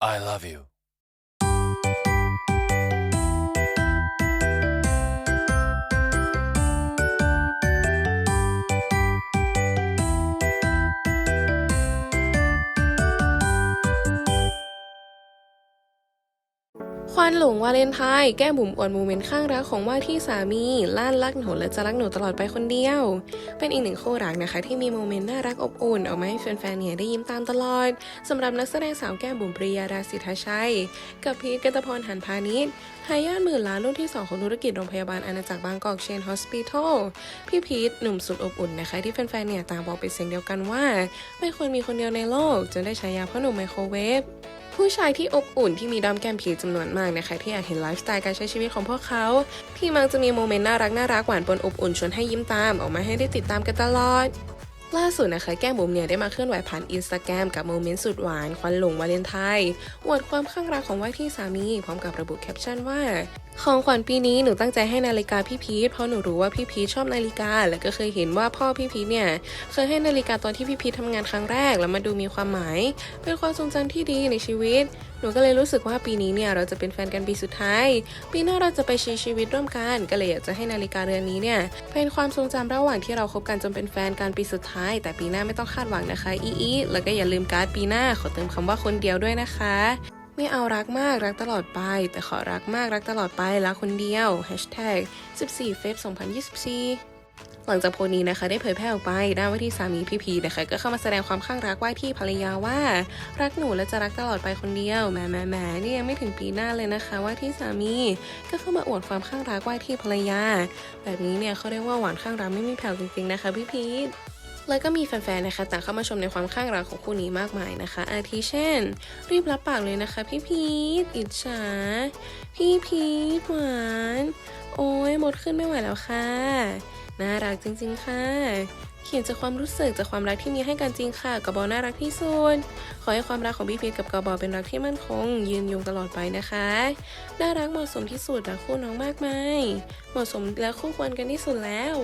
I love you. ควันหลงวาเลนไทน์แก้บุ๋มอวดโมเมนต์ข้างรักของว่าที่สามีล้านรักหนูและจะรักหนูตลอดไปคนเดียว เป็นอีกหนึ่งคู่รักนะคะ ที่มีโมเมนต์น่ารักอบอุ่นออกมาให้แฟนๆเนี่ยได้ยิ้มตามตลอดสำหรับนักแสดงสาวแก้บุ๋มปริยาดาสิทธาชัย กับพีทกัตพรหันพาณิชย์ทายาทหมื่นล้านรุ่นที่ 2 ของธุรกิจโรงพยาบาลอาณาจักรบางกอกเชนฮอสปิทอลพี่พีทหนุ่มสุดอบอุ่นนะคะ ที่แฟนๆเนี่ยต่างบอกเป็นเสียงเดียวกันว่า ไม่ควรมีคนเดียวในโลกจนได้ฉายาพ่อหนุ่มไมโครเวฟ ผู้ชายที่อบอุ่นที่มีด้อมแก้มผีจำนวนมากนะคะ ที่อยากเห็นไลฟ์สไตล์การใช้ชีวิตของพวกเขา ที่มักจะมีโมเมนต์น่ารักน่ารักหวานปนอบอุ่นชวนให้ยิ้มตามออกมาให้ได้ติดตามกันตลอดล่าสุดนะคะแก้มบุ๋มเนี่ยได้มาเคลื่อนไหวผ่านอินสตาแกรมกับโมเมนต์สุดหวาน ควันหลงวาเลนไทน์อวดความข้างรักของว่าที่สามี พร้อมกับระบุแคปชั่นว่า ของขวัญปีนี้หนูตั้งใจให้นาฬิกาพี่พีทเพราะหนูรู้ว่าพี่พีทชอบนาฬิกา และก็เคยเห็นว่าพ่อพี่พีทเนี่ยเคยให้นาฬิกาตอนที่พี่พีททำงานครั้งแรกแล้วมาดูมีความหมาย เป็นความทรงจำที่ดีในชีวิต หนูก็เลยรู้สึกว่าปีนี้เนี่ยเราจะเป็นแฟนกันปีสุดท้าย ปีหน้าเราจะไปใช้ชีวิตร่วมกันก็เลยอยากจะให้นาฬิกาเรือนนี้เนี่ยเป็นความทรงจำระหว่างที่เราคบกันจนเป็นแฟนกันปีสุดท้าย แต่ปีหน้าไม่ต้องคาดหวังนะคะอีอีแล้วก็อย่าลืมการ์ดปีหน้าขอเติมคำว่าคนเดียวด้วยนะคะ ไม่เอารักมากรักตลอดไป แต่ขอรักมากรักตลอดไปรักคนเดียว Hashtag 14เฟบ2024 หลังจากโพนี้นะคะ ได้เผยแพร่ออกไปด้านว่าที่สามีพี่พีนะคะ ก็เข้ามาแสดงความข้างรักว่าที่ภรรยาว่า รักหนูและจะรักตลอดไปคนเดียวแหมแหมแหมนี่ยังไม่ถึงปีหน้าเลยนะคะ ว่าที่สามีก็เข้ามาอวดความข้างรักว่าที่ภรรยา แบบนี้เนี่ยเขาเรียกว่าหวานข้างรักไม่มีแผ่วจริงๆนะคะพี่พีท แล้วก็มีแฟนๆนะคะต่างเข้ามาชมในความข้างรักของคู่นี้มากมายนะคะ อาทิเช่น รีบรับปากเลยนะคะ พี่พีทอิจฉาพี่พีทหวาน โอ้ยหมดขึ้นไม่ไหวแล้วค่ะ น่ารักจริงๆค่ะเขียนจากความรู้สึกจากความรักที่มีให้กันจริงค่ะกบอน่ารักที่สุดขอให้ความรักของพี่พีทกับกบอเป็นรักที่มั่นคง ยืนยงตลอดไปนะคะ น่ารักเหมาะสมที่สุดรักคู่น้องมากมายเหมาะสมและคู่ควรกันที่สุดแล้ว